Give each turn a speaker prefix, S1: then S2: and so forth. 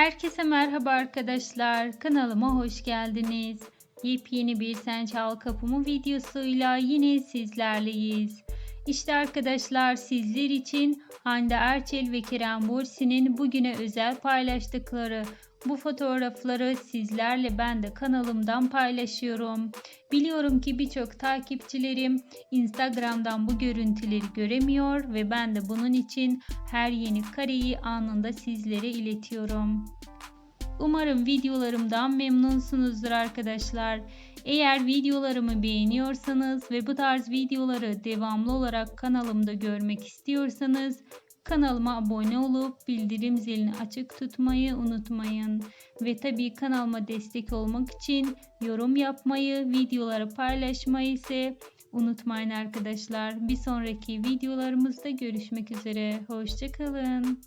S1: Herkese merhaba arkadaşlar. Kanalıma hoş geldiniz. Yepyeni bir Sen Çal Kapımı videosuyla yine sizlerleyiz. İşte arkadaşlar sizler için Hande Erçel ve Kerem Bursi'nin bugüne özel paylaştıkları bu fotoğrafları sizlerle ben de kanalımdan paylaşıyorum. Biliyorum ki birçok takipçilerim Instagram'dan bu görüntüleri göremiyor ve ben de bunun için her yeni kareyi anında sizlere iletiyorum. Umarım videolarımdan memnunsunuzdur arkadaşlar. Eğer videolarımı beğeniyorsanız ve bu tarz videoları devamlı olarak kanalımda görmek istiyorsanız kanalıma abone olup bildirim zilini açık tutmayı unutmayın. Ve tabii kanalıma destek olmak için yorum yapmayı, videoları paylaşmayı ise unutmayın arkadaşlar. Bir sonraki videolarımızda görüşmek üzere. Hoşçakalın.